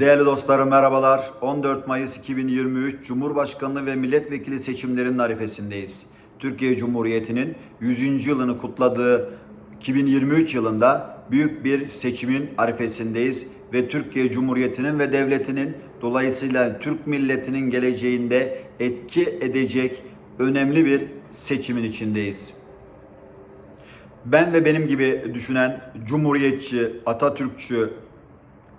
Değerli dostlarım merhabalar. 14 Mayıs 2023 Cumhurbaşkanlığı ve milletvekili seçimlerinin arifesindeyiz. Türkiye Cumhuriyeti'nin 100. yılını kutladığı 2023 yılında büyük bir seçimin arifesindeyiz ve Türkiye Cumhuriyeti'nin ve devletinin dolayısıyla Türk milletinin geleceğinde etki edecek önemli bir seçimin içindeyiz. Ben ve benim gibi düşünen Cumhuriyetçi, Atatürkçü,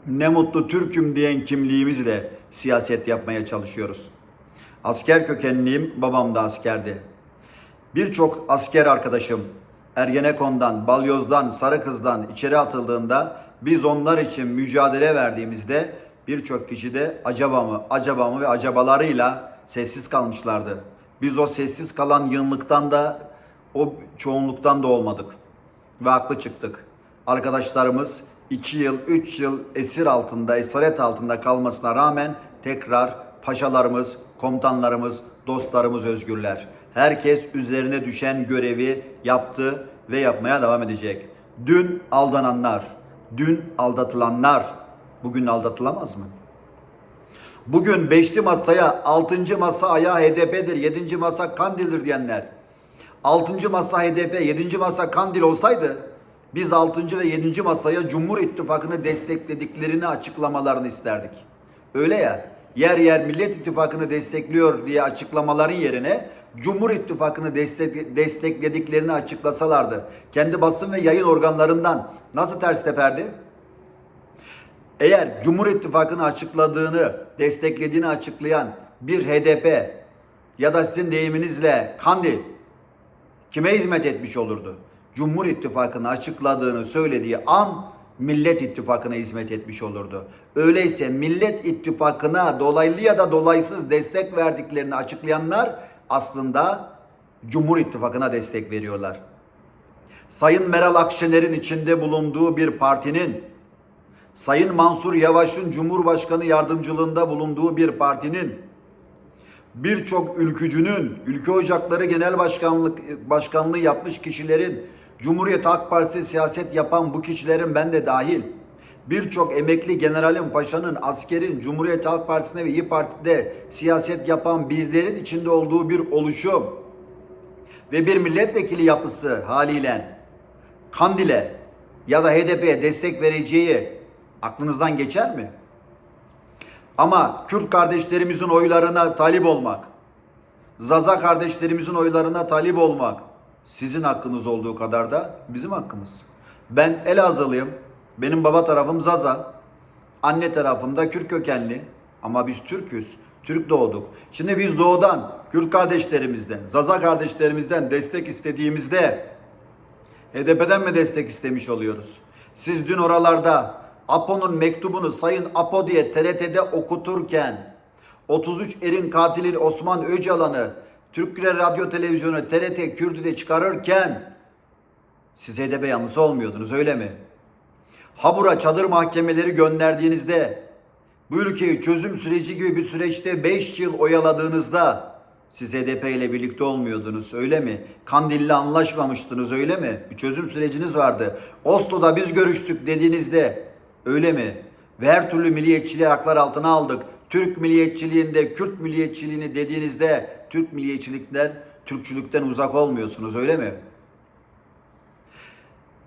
ne mutlu Türk'üm diyen kimliğimizle siyaset yapmaya çalışıyoruz. Asker kökenliyim, babam da askerdi. Birçok asker arkadaşım Ergenekon'dan, Balyoz'dan, Sarıkız'dan içeri atıldığında biz onlar için mücadele verdiğimizde birçok kişi de acaba mı, acaba mı ve acabalarıyla sessiz kalmışlardı. Biz o sessiz kalan yığınlıktan da o çoğunluktan da olmadık ve haklı çıktık. Arkadaşlarımız 2 yıl, 3 yıl esir altında, esaret altında kalmasına rağmen tekrar paşalarımız, komutanlarımız, dostlarımız özgürler. Herkes üzerine düşen görevi yaptı ve yapmaya devam edecek. Dün aldananlar, dün aldatılanlar bugün aldatılamaz mı? Bugün beşli masaya, altıncı masa ayağı HDP'dir, yedinci masa Kandil'dir diyenler. Altıncı masa HDP, yedinci masa Kandil olsaydı biz altıncı ve yedinci masaya Cumhur İttifakı'nı desteklediklerini açıklamalarını isterdik. Öyle ya, yer yer Millet İttifakı'nı destekliyor diye açıklamaların yerine Cumhur İttifakı'nı destek, desteklediklerini açıklasalardı. Kendi basın ve yayın organlarından nasıl ters teperdi? Eğer Cumhur İttifakı'nı açıkladığını, desteklediğini açıklayan bir HDP ya da sizin deyiminizle Kandil kime hizmet etmiş olurdu? Cumhur İttifakı'nı açıkladığını söylediği an Millet İttifakı'na hizmet etmiş olurdu. Öyleyse Millet İttifakı'na dolaylı ya da dolaysız destek verdiklerini açıklayanlar aslında Cumhur İttifakı'na destek veriyorlar. Sayın Meral Akşener'in içinde bulunduğu bir partinin Sayın Mansur Yavaş'ın Cumhurbaşkanı yardımcılığında bulunduğu bir partinin birçok ülkücünün, ülke ocakları genel başkanlık başkanlığı yapmış kişilerin, Cumhuriyet Halk Partisi siyaset yapan bu kişilerin ben de dahil, birçok emekli generalin, paşanın, askerin, Cumhuriyet Halk Partisi'ne ve İyi Parti'de siyaset yapan bizlerin içinde olduğu bir oluşum ve bir milletvekili yapısı haliyle Kandil'e ya da HDP'ye destek vereceği aklınızdan geçer mi? Ama Kürt kardeşlerimizin oylarına talip olmak, Zaza kardeşlerimizin oylarına talip olmak sizin hakkınız olduğu kadar da bizim hakkımız. Ben Elazığlıyım. Benim baba tarafım Zaza. Anne tarafım da Kürt kökenli. Ama biz Türk'üz. Türk doğduk. Şimdi biz doğudan, Kürt kardeşlerimizden, Zaza kardeşlerimizden destek istediğimizde HDP'den mi destek istemiş oluyoruz? Siz dün oralarda Apo'nun mektubunu Sayın Apo diye TRT'de okuturken 33 erin katili Osman Öcalan'ı Türk Güler Radyo Televizyonu TRT Kürdü'de çıkarırken siz HDP yanlısı olmuyordunuz öyle mi? Habura çadır mahkemeleri gönderdiğinizde bu ülkeyi çözüm süreci gibi bir süreçte 5 yıl oyaladığınızda siz HDP ile birlikte olmuyordunuz öyle mi? Kandil'le anlaşmamıştınız öyle mi? Bir çözüm süreciniz vardı. Oslo'da biz görüştük dediğinizde öyle mi? Ve her türlü milliyetçiliği haklar altına aldık. Türk milliyetçiliğinde, Kürt milliyetçiliğini dediğinizde Türk milliyetçilikten, Türkçülükten uzak olmuyorsunuz öyle mi?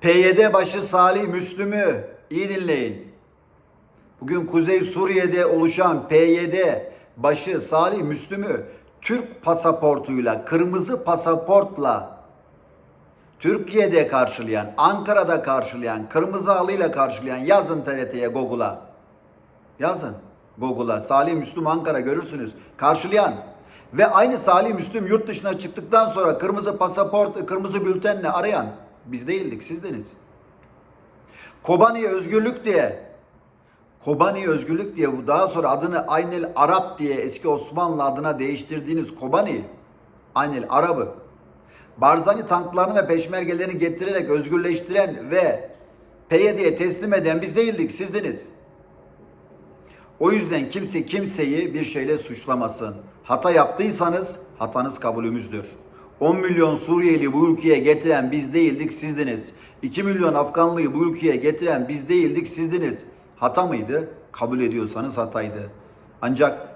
PYD başı Salih Müslüm'ü iyi dinleyin. Bugün Kuzey Suriye'de oluşan PYD başı Salih Müslüm'ü Türk pasaportuyla, kırmızı pasaportla Türkiye'de karşılayan, Ankara'da karşılayan, kırmızı halıyla karşılayan yazın TRT'ye Google'a. Yazın Google'a. Salih Müslüm Ankara görürsünüz. Karşılayan ve aynı Salih Müslüm yurt dışına çıktıktan sonra kırmızı pasaport, kırmızı bültenle arayan biz değildik, sizdiniz. Kobani özgürlük diye Kobani özgürlük diye bu daha sonra adını Aynel Arap diye eski Osmanlı adına değiştirdiğiniz Kobani Aynel Arabı Barzani tanklarını ve peşmergelerini getirerek özgürleştiren ve PYD'ye teslim eden biz değildik, sizdiniz. O yüzden kimse kimseyi bir şeyle suçlamasın. Hata yaptıysanız hatanız kabulümüzdür. 10 milyon Suriyeli bu ülkeye getiren biz değildik, sizdiniz. 2 milyon Afganlıyı bu ülkeye getiren biz değildik, sizdiniz. hata mıydı? Kabul ediyorsanız hataydı. Ancak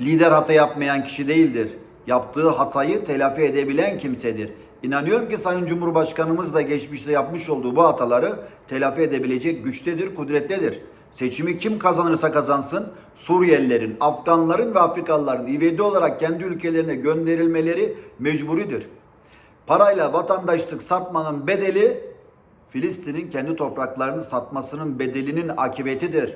lider hata yapmayan kişi değildir. Yaptığı hatayı telafi edebilen kimsedir. İnanıyorum ki Sayın Cumhurbaşkanımız da geçmişte yapmış olduğu bu hataları telafi edebilecek güçtedir, kudrettedir. Seçimi kim kazanırsa kazansın Suriyelilerin, Afganların ve Afrikalıların ivedi olarak kendi ülkelerine gönderilmeleri mecburidir. Parayla vatandaşlık satmanın bedeli Filistin'in kendi topraklarını satmasının bedelinin akıbetidir.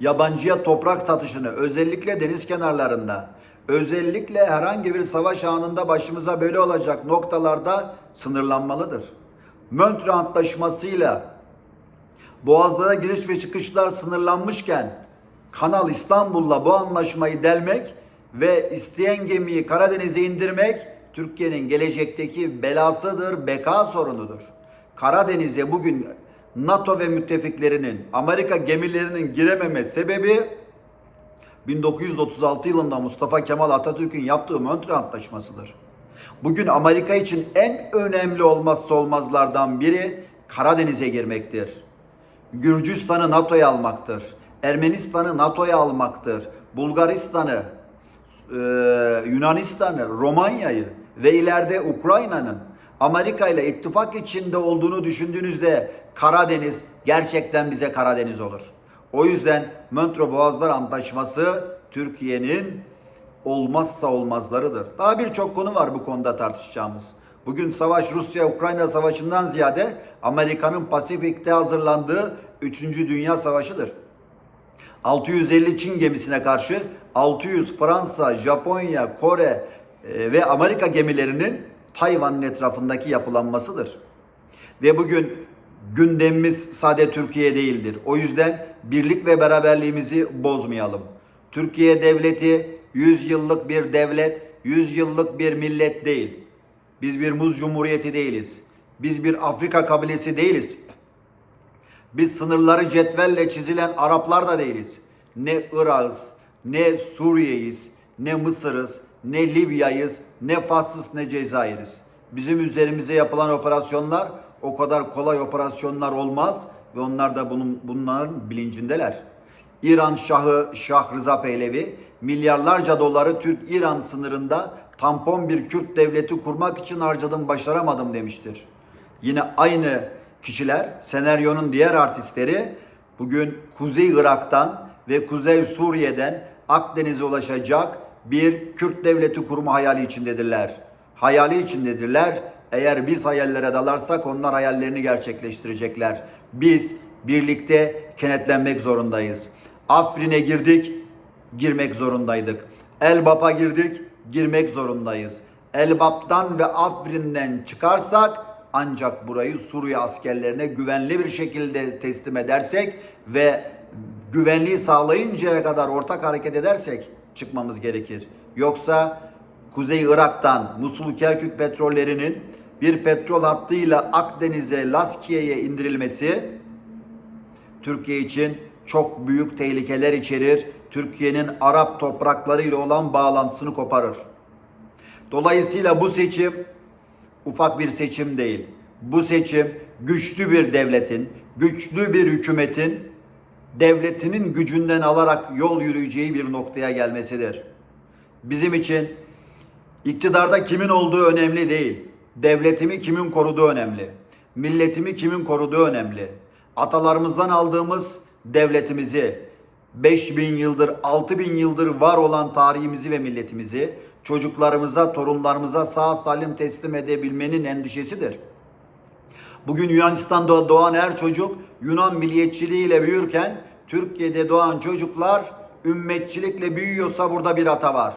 Yabancıya toprak satışını özellikle deniz kenarlarında, özellikle herhangi bir savaş anında başımıza böyle olacak noktalarda sınırlanmalıdır. Montreux Antlaşması'yla Boğazlara giriş ve çıkışlar sınırlanmışken Kanal İstanbul'la bu anlaşmayı delmek ve isteyen gemiyi Karadeniz'e indirmek Türkiye'nin gelecekteki belasıdır, beka sorunudur. Karadeniz'e bugün NATO ve müttefiklerinin, Amerika gemilerinin girememe sebebi 1936 yılında Mustafa Kemal Atatürk'ün yaptığı Montreux Antlaşması'dır. Bugün Amerika için en önemli olmazsa olmazlardan biri Karadeniz'e girmektir. Gürcistan'ı NATO'ya almaktır. Ermenistan'ı NATO'ya almaktır. Bulgaristan'ı, e, Yunanistan'ı, Romanya'yı ve ileride Ukrayna'nın Amerika ile ittifak içinde olduğunu düşündüğünüzde Karadeniz gerçekten bize Karadeniz olur. O yüzden Montreux Boğazlar Antlaşması Türkiye'nin olmazsa olmazlarıdır. Daha birçok konu var bu konuda tartışacağımız. Bugün savaş Rusya-Ukrayna savaşından ziyade Amerika'nın Pasifik'te hazırlandığı 3. Dünya Savaşı'dır. 650 Çin gemisine karşı 600 Fransa, Japonya, Kore e, ve Amerika gemilerinin Tayvan'ın etrafındaki yapılanmasıdır. Ve bugün gündemimiz sade Türkiye değildir. O yüzden birlik ve beraberliğimizi bozmayalım. Türkiye devleti 100 yıllık bir devlet, 100 yıllık bir millet değil. Biz bir muz cumhuriyeti değiliz. Biz bir Afrika kabilesi değiliz. Biz sınırları cetvelle çizilen Araplar da değiliz. Ne Irak'ız, ne Suriye'yiz, ne Mısır'ız, ne Libya'yız, ne Fas'ız, ne Cezayir'iz. Bizim üzerimize yapılan operasyonlar o kadar kolay operasyonlar olmaz ve onlar da bunun, bunların bilincindeler. İran Şahı Şah Rıza Pehlevi milyarlarca doları Türk-İran sınırında tampon bir Kürt devleti kurmak için harcadım başaramadım demiştir. Yine aynı kişiler, senaryonun diğer artistleri bugün Kuzey Irak'tan ve Kuzey Suriye'den Akdeniz'e ulaşacak bir Kürt devleti kurma hayali içindedirler. Hayali içindedirler. Eğer biz hayallere dalarsak onlar hayallerini gerçekleştirecekler. Biz birlikte kenetlenmek zorundayız. Afrin'e girdik, girmek zorundaydık. Elbap'a girdik, girmek zorundayız. Elbap'tan ve Afrin'den çıkarsak ancak burayı Suriye askerlerine güvenli bir şekilde teslim edersek ve güvenliği sağlayıncaya kadar ortak hareket edersek çıkmamız gerekir. Yoksa Kuzey Irak'tan Musul Kerkük petrollerinin bir petrol hattıyla Akdeniz'e, Laskiye'ye indirilmesi Türkiye için çok büyük tehlikeler içerir. Türkiye'nin Arap topraklarıyla olan bağlantısını koparır. Dolayısıyla bu seçim ufak bir seçim değil. Bu seçim güçlü bir devletin, güçlü bir hükümetin devletinin gücünden alarak yol yürüyeceği bir noktaya gelmesidir. Bizim için iktidarda kimin olduğu önemli değil. Devletimi kimin koruduğu önemli. Milletimi kimin koruduğu önemli. Atalarımızdan aldığımız devletimizi, 5000 yıldır, 6000 yıldır var olan tarihimizi ve milletimizi çocuklarımıza, torunlarımıza sağ salim teslim edebilmenin endişesidir. Bugün Yunanistan'da doğan her çocuk Yunan milliyetçiliğiyle büyürken Türkiye'de doğan çocuklar ümmetçilikle büyüyorsa burada bir hata var.